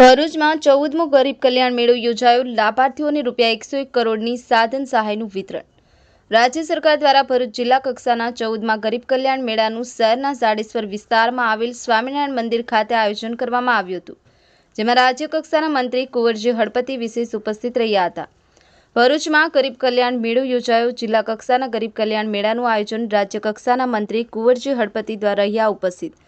ભરૂચમાં ચૌદમો ગરીબ કલ્યાણ મેળો યોજાયો. લાભાર્થીઓને રૂપિયા એકસો એક કરોડની સાધન સહાયનું વિતરણ. રાજ્ય સરકાર દ્વારા ભરૂચ જિલ્લા કક્ષાના ચૌદમાં ગરીબ કલ્યાણ મેળાનું શહેરના ઝાડેશ્વર વિસ્તારમાં આવેલ સ્વામિનારાયણ મંદિર ખાતે આયોજન કરવામાં આવ્યું હતું, જેમાં રાજ્ય કક્ષાના મંત્રી કુંવરજી હળપતિ વિશેષ ઉપસ્થિત રહ્યા હતા. ભરૂચમાં ગરીબ કલ્યાણ મેળો યોજાયો. જિલ્લા કક્ષાના ગરીબ કલ્યાણ મેળાનું આયોજન રાજ્ય કક્ષાના મંત્રી કુંવરજી હળપતિ દ્વારા રહ્યા ઉપસ્થિત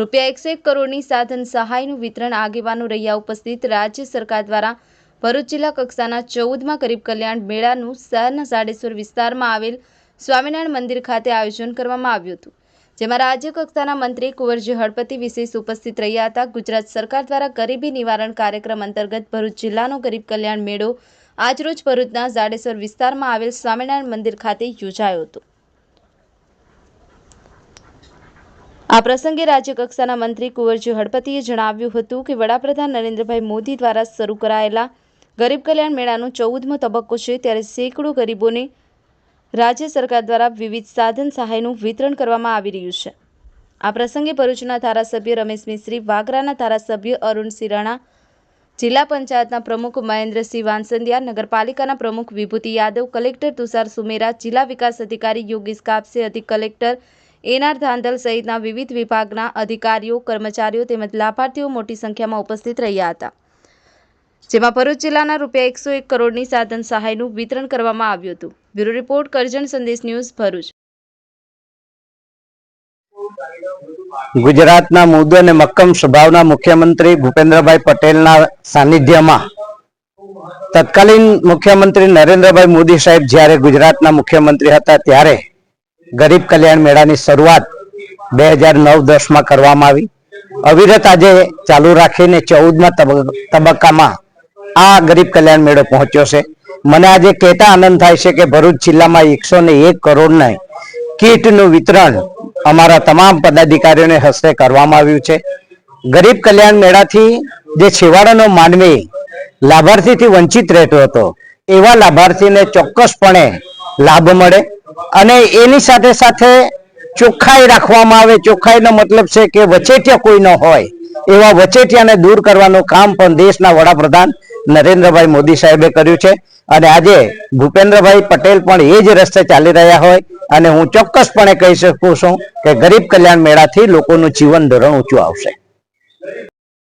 રૂપિયા એકસો એક કરોડની સાધન સહાયનું વિતરણ આગેવાનો રહ્યા ઉપસ્થિત. રાજ્ય સરકાર દ્વારા ભરૂચ જિલ્લા કક્ષાના ચૌદમાં ગરીબ કલ્યાણ મેળાનું શહેરના સાડેશ્વર વિસ્તારમાં આવેલ સ્વામિનારાયણ મંદિર ખાતે આયોજન કરવામાં આવ્યું હતું. જેમાં રાજ્ય કક્ષાના મંત્રી કુંવરજી હળપતિ વિશેષ ઉપસ્થિત રહ્યા હતા. ગુજરાત સરકાર દ્વારા ગરીબી નિવારણ કાર્યક્રમ અંતર્ગત ભરૂચ જિલ્લાનો ગરીબ કલ્યાણ મેળો આજરોજ ભરૂચના જાડેશ્વર વિસ્તારમાં આવેલ સ્વામિનારાયણ મંદિર ખાતે યોજાયો હતો. આ પ્રસંગે રાજ્ય કક્ષાના મંત્રી કુંવરજી હડપતિએ જણાવ્યું હતું કે વડાપ્રધાન નરેન્દ્રભાઈ મોદી દ્વારા શરૂ કરાયેલા ગરીબ કલ્યાણ મેળાનો ચૌદમો તબક્કો છે ત્યારે સેંકડો ગરીબોને રાજ્ય સરકાર દ્વારા વિવિધ સાધન સહાયનું વિતરણ કરવામાં આવી રહ્યું છે. આ પ્રસંગે ભરૂચના ધારાસભ્ય રમેશ મિસ્ત્રી, વાગરાના ધારાસભ્ય અરુણ સિરાણા, જિલ્લા પંચાયતના પ્રમુખ મહેન્દ્રસિંહ વાંસંદિયા, નગરપાલિકાના પ્રમુખ વિભૂતિ યાદવ, કલેક્ટર તુષાર સુમેરા, જિલ્લા વિકાસ અધિકારી યોગેશ કાપસે, અધિક કલેક્ટર એનઆર ધાંધલ સહિતના વિવિધ વિભાગના અધિકારીઓ, કર્મચારીઓ તેમજ લાભાર્થીઓ મોટી સંખ્યામાં ઉપસ્થિત રહ્યા હતા. જેમાં ભરૂચ જિલ્લાના રૂપિયા એકસો એક કરોડની સાધન સહાયનું વિતરણ કરવામાં આવ્યું હતું. બ્યુરો રિપોર્ટ, કરજણ સંદેશ ન્યૂઝ, ભરૂચ. ગુજરાતના મુદ્દો અને મક્કમ સ્વભાવના મુખ્યમંત્રી ભૂપેન્દ્રભાઈ પટેલના સાનિધ્યમાં તત્કાલીન મુખ્યમંત્રી નરેન્દ્રભાઈ મોદી સાહેબ જ્યારે ગુજરાતના મુખ્યમંત્રી હતા ત્યારે ગરીબ કલ્યાણ મેળાની શરૂઆત બે હજાર નવ દસમાં કરવામાં આવી. અવિરત આજે ચાલુ રાખીને ચૌદમાં તબક્કામાં આ ગરીબ કલ્યાણ મેળો પહોંચ્યો છે. મને આજે કહેતા આનંદ થાય છે કે ભરૂચ જિલ્લામાં એકસો ને એક કરોડના કીટનું વિતરણ અમારા તમામ પદાધિકારીઓને હસ્તે કરવામાં આવ્યું છે. ગરીબ કલ્યાણ મેળાથી જે છેવાડાનો માનવી લાભાર્થીથી વંચિત રહેતો હતો, એવા લાભાર્થીને ચોક્કસપણે લાભ મળે. અને એની સાથે સાથે ચોખ્ખાઈ રાખવામાં આવે. ચોખ્ખાઈનો મતલબ છે કે વચેટિયા કોઈ ન હોય. એવા વચેટિયાને દૂર કરવાનું કામ પણ દેશના વડાપ્રધાન નરેન્દ્રભાઈ મોદી સાહેબે કર્યું છે. અને આજે ભૂપેન્દ્રભાઈ પટેલ પણ એ જ રસ્તે ચાલી રહ્યા હોય. અને હું ચોક્કસપણે કહી શકું છું કે ગરીબ કલ્યાણ મેળાથી લોકોનું જીવન ધોરણ ઊંચું આવશે.